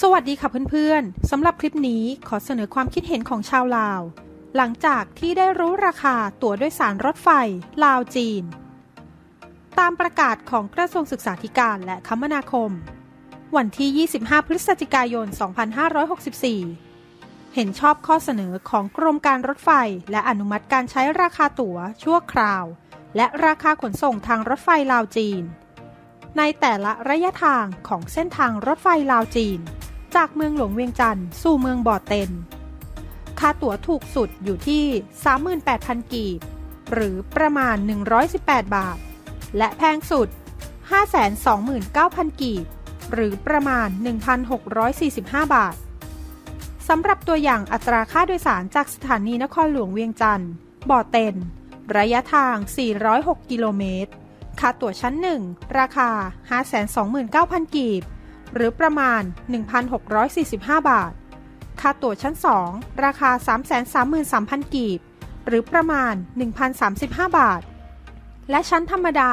สวัสดีค่ะเพื่อนๆ สำหรับคลิปนี้ขอเสนอความคิดเห็นของชาวลาว หลังจากที่ได้รู้ราคาตั๋วโดยสารรถไฟ ลาวจีน ตามประกาศของกระทรวงศึกษาธิการและคมนาคม วันที่ 25 พฤศจิกายน 2564 เห็นชอบข้อเสนอของกรมการรถไฟ และอนุมัติการใช้ราคาตั๋วชั่วคราว และราคาขนส่งทางรถไฟลาวจีน ในแต่ละระยะทางของเส้นทางรถไฟลาวจีน จากเมืองหลวงเวียงจันทร์สู่เมืองบ่อเต็น ค่าตั๋วถูกสุดอยู่ที่ 38,000 กีบ หรือประมาณ 118 บาท และแพงสุด 529,000 กีบ หรือประมาณ 1,645 บาท สำหรับตัวอย่างอัตราค่าโดยสารจากสถานีนครหลวงเวียงจันทร์ บ่อเต็น ระยะทาง 406 กิโลเมตร ค่าตั๋วชั้น 1 ราคา 529,000 กีบ หรือประมาณ 1,645 บาท ค่าตั๋วชั้น 2 ราคา 333,000 กีบ หรือประมาณ 1,035 บาท และชั้นธรรมดา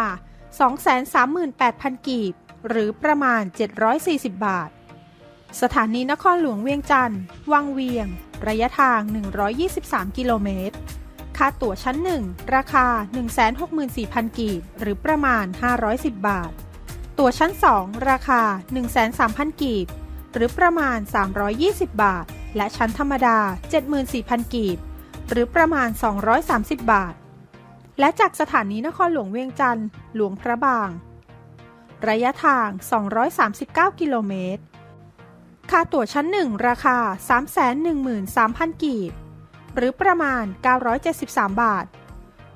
238,000 กีบ หรือประมาณ 740 บาท สถานีนครหลวงเวียงจันทร์ วังเวียง ระยะทาง 123 กิโลเมตร ค่าตั๋วชั้น 1 ราคา 164,000 กีบ หรือประมาณ 510 บาท ตั๋วชั้น 2 ราคา 13,000 กีบ หรือประมาณ 320 บาท และชั้นธรรมดา 74,000 กีบ หรือประมาณ 230 บาท และจากสถานีนครหลวงเวียงจันทร์หลวงพระบาง ระยะทาง 239 กิโลเมตร ค่าตั๋วชั้น 1 ราคา 313,000 กีบ หรือประมาณ 973 บาท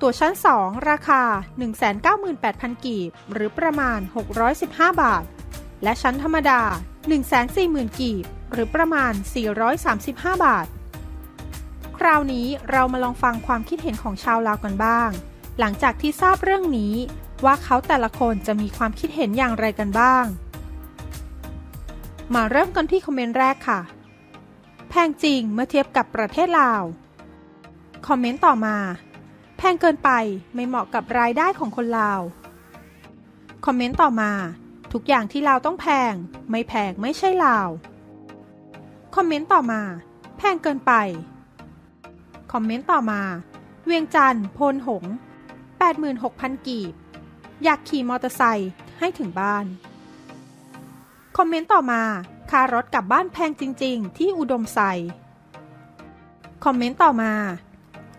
ตั๋วชั้น 2 ราคา 198,000 กีบ หรือประมาณ 615 บาท และชั้นธรรมดา 140,000 กีบ หรือประมาณ 435 บาท คราวนี้เรามาลองฟังความคิดเห็นของชาวลาวกันบ้าง หลังจากที่ทราบเรื่องนี้ ว่าเขาแต่ละคนจะมีความคิดเห็นอย่างไรกันบ้าง มาเริ่มกันที่คอมเมนต์แรกค่ะ แพงจริงเมื่อเทียบกับประเทศลาว คอมเมนต์ต่อมา งเกินไปไม่เหมาะกับรายได้ของคนลาว คอมเมนต์ต่อมา ทุกอย่างที่ลาวต้องแพง ไม่แพงไม่ใช่ลาว คอมเมนต์ต่อมา แพงเกินไป คอมเมนต์ต่อมา เวียงจันทร์โพนหง 86,000 กีบ อยากขี่มอเตอร์ไซค์ให้ถึงบ้าน คอมเมนต์ต่อมาค่ารถกลับบ้านแพงจริง ๆ ที่อุดมใส่คอมเมนต์ต่อมา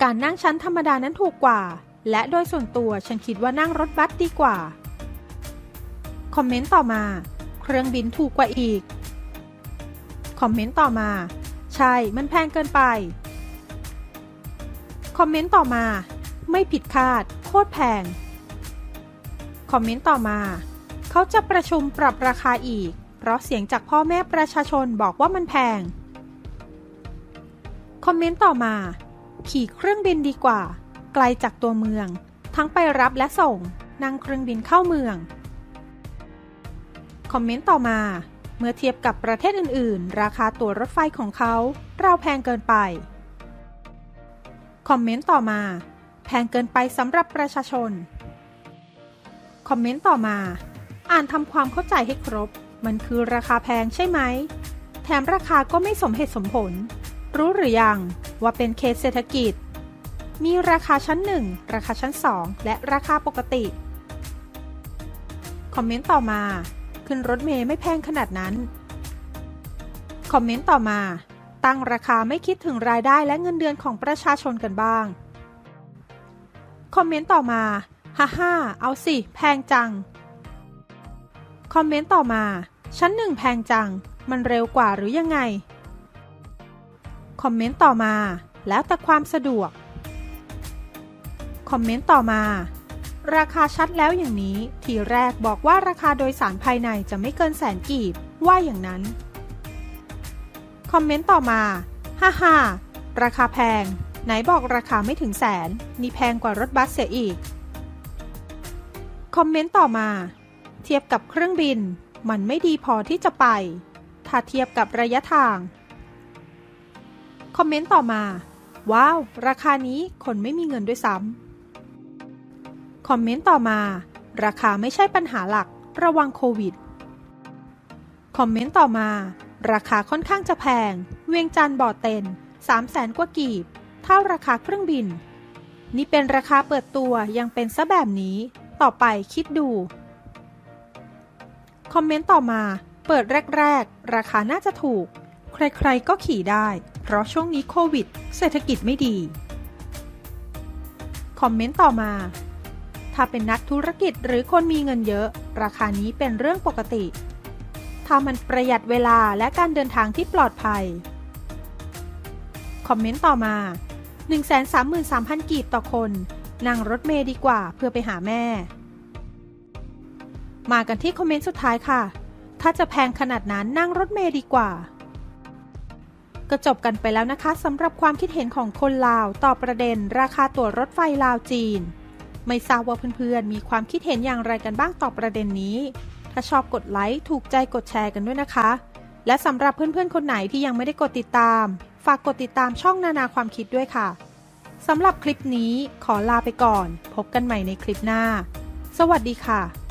การนั่งชั้นธรรมดานั้นถูกกว่า และโดยส่วนตัวฉันคิดว่านั่งรถบัสดีกว่า คอมเมนต์ต่อมา เครื่องบินถูกกว่าอีก คอมเมนต์ต่อมา ใช่ มันแพงเกินไป คอมเมนต์ต่อมา ไม่ผิดคาด โคตรแพง คอมเมนต์ต่อมา เขาจะประชุมปรับราคาอีก เพราะเสียงจากพ่อแม่ประชาชนบอกว่ามันแพง คอมเมนต์ต่อมา ขี่เครื่องบินดีกว่า ไกลจากตัวเมือง ทั้งไปรับและส่ง นั่งเครื่องบินเข้าเมือง คอมเมนต์ต่อมา เมื่อเทียบกับประเทศอื่น ๆ ราคาตั๋วรถไฟของเขาเราแพงเกินไป คอมเมนต์ต่อมา แพงเกินไปสำหรับประชาชน คอมเมนต์ต่อมา อ่านทำความเข้าใจให้ครบ มันคือราคาแพงใช่ไหม แถมราคาก็ไม่สมเหตุสมผล รู้หรือยังว่าเป็นเคสเศรษฐกิจ มีราคาชั้น 1 ราคาชั้น 2 และราคาปกติ คอมเมนต์ต่อมา ขึ้นรถเมย์ไม่แพงขนาดนั้น คอมเมนต์ต่อมา ตั้งราคาไม่คิดถึงรายได้และเงินเดือนของประชาชนกันบ้าง คอมเมนต์ต่อมา ฮ่าฮ่าเอาสิ แพงจัง คอมเมนต์ต่อมา ชั้นหนึ่งแพงจัง มันเร็วกว่าหรือยังไง อมเมนต์ต่อมา แล้วแต่ความสะดวก คอมเมนต์ต่อมา ราคาชัดแล้วอย่างนี้ ทีแรกบอกว่าราคาโดยสารภายในจะไม่เกินแสนกีบ ว่าอย่างนั้น คอมเมนต์ต่อมา ฮ่าฮ่าราคาแพง ไหนบอกราคาไม่ถึงแสน นี่แพงกว่ารถบัสเสียอีก คอมเมนต์ต่อมา เทียบกับเครื่องบิน มันไม่ดีพอที่จะไป ถ้าเทียบกับระยะทาง คอมเมนต์ต่อมา ว้าว ราคานี้คนไม่มีเงินด้วยซ้ำ คอมเมนต์ต่อมา ราคาไม่ใช่ปัญหาหลัก ระวังโควิด คอมเมนต์ต่อมา ราคาค่อนข้างจะแพง เวียงจันทร์บ่อเต็น3 0 0แสนกว่ากีบ เท่าราคาเครื่องบิน นี่เป็นราคาเปิดตัวยังเป็นซะแบบนี้ ต่อไปคิดดู คอมเมนต์ต่อมา เปิดแรก ๆ ราคาน่าจะถูก ใครๆก็ขี่ได้ เพราะช่วงนี้โควิด เศรษฐกิจไม่ดี คอมเมนต์ต่อมา ถ้าเป็นนักธุรกิจหรือคนมีเงินเยอะ ราคานี้เป็นเรื่องปกติ ถ้ามันประหยัดเวลาและการเดินทางที่ปลอดภัย คอมเมนต์ต่อมา 133,000 กีบต่อคน นั่งรถเมย์ดีกว่าเพื่อไปหาแม่ มากันที่คอมเมนต์สุดท้ายค่ะ ถ้าจะแพงขนาดนั้นนั่งรถเมย์ดีกว่า ก็จบกันไปแล้วนะคะสำหรับความคิดเห็นของคนลาวต่อประเด็น ราคาตั๋วรถไฟลาวจีน ไม่ทราบว่าเพื่อนๆ มีความคิดเห็นอย่างไรกันบ้างต่อประเด็นนี้ ถ้าชอบกดไลค์ถูกใจกดแชร์กันด้วยนะคะ และสำหรับเพื่อนๆ คนไหนที่ยังไม่ได้กดติดตาม ฝากกดติดตามช่องนานาความคิดด้วยค่ะสำหรับคลิปนี้ขอลาไปก่อน พบกันใหม่ในคลิปหน้า สวัสดีค่ะ